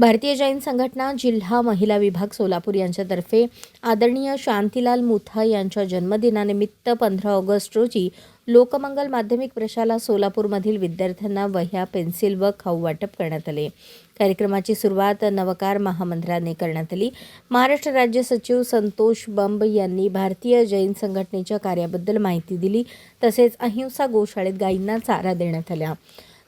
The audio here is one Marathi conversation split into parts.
भारतीय जैन संघटना जिल्हा महिला विभाग सोलापूर यांच्यातर्फे आदरणीय शांतीलाल मुथा यांच्या जन्मदिनानिमित्त पंधरा ऑगस्ट रोजी लोकमंगल माध्यमिक प्रशाला सोलापूरमधील विद्यार्थ्यांना वह्या पेन्सिल व खाऊ वाटप करण्यात आले. कार्यक्रमाची सुरुवात नवकार महामंत्र्याने करण्यात आली. महाराष्ट्र राज्य सचिव संतोष बंब यांनी भारतीय जैन संघटनेच्या कार्याबद्दल माहिती दिली. तसेच अहिंसा गोशाळेत गायींना चारा देण्यात आला.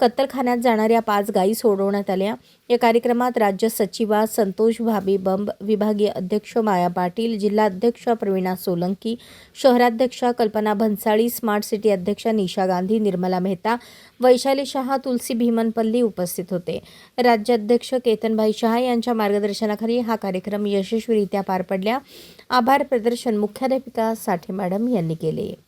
कत्तलखान्यात जाणाऱ्या पाच गायी सोडवण्यात आल्या. या कार्यक्रमात राज्य सचिवा संतोष भाबी बंब विभागीय अध्यक्ष माया पाटील जिल्हाध्यक्षा प्रवीणा सोलंकी शहराध्यक्षा कल्पना भन्साळी स्मार्ट सिटी अध्यक्षा निशा गांधी निर्मला मेहता वैशाली शहा तुलसी भीमनपल्ली उपस्थित होते. राज्याध्यक्ष केतनभाई शहा यांच्या मार्गदर्शनाखाली हा कार्यक्रम यशस्वीरित्या पार पडल्या. आभार प्रदर्शन मुख्याध्यापिका साठे मॅडम यांनी केले.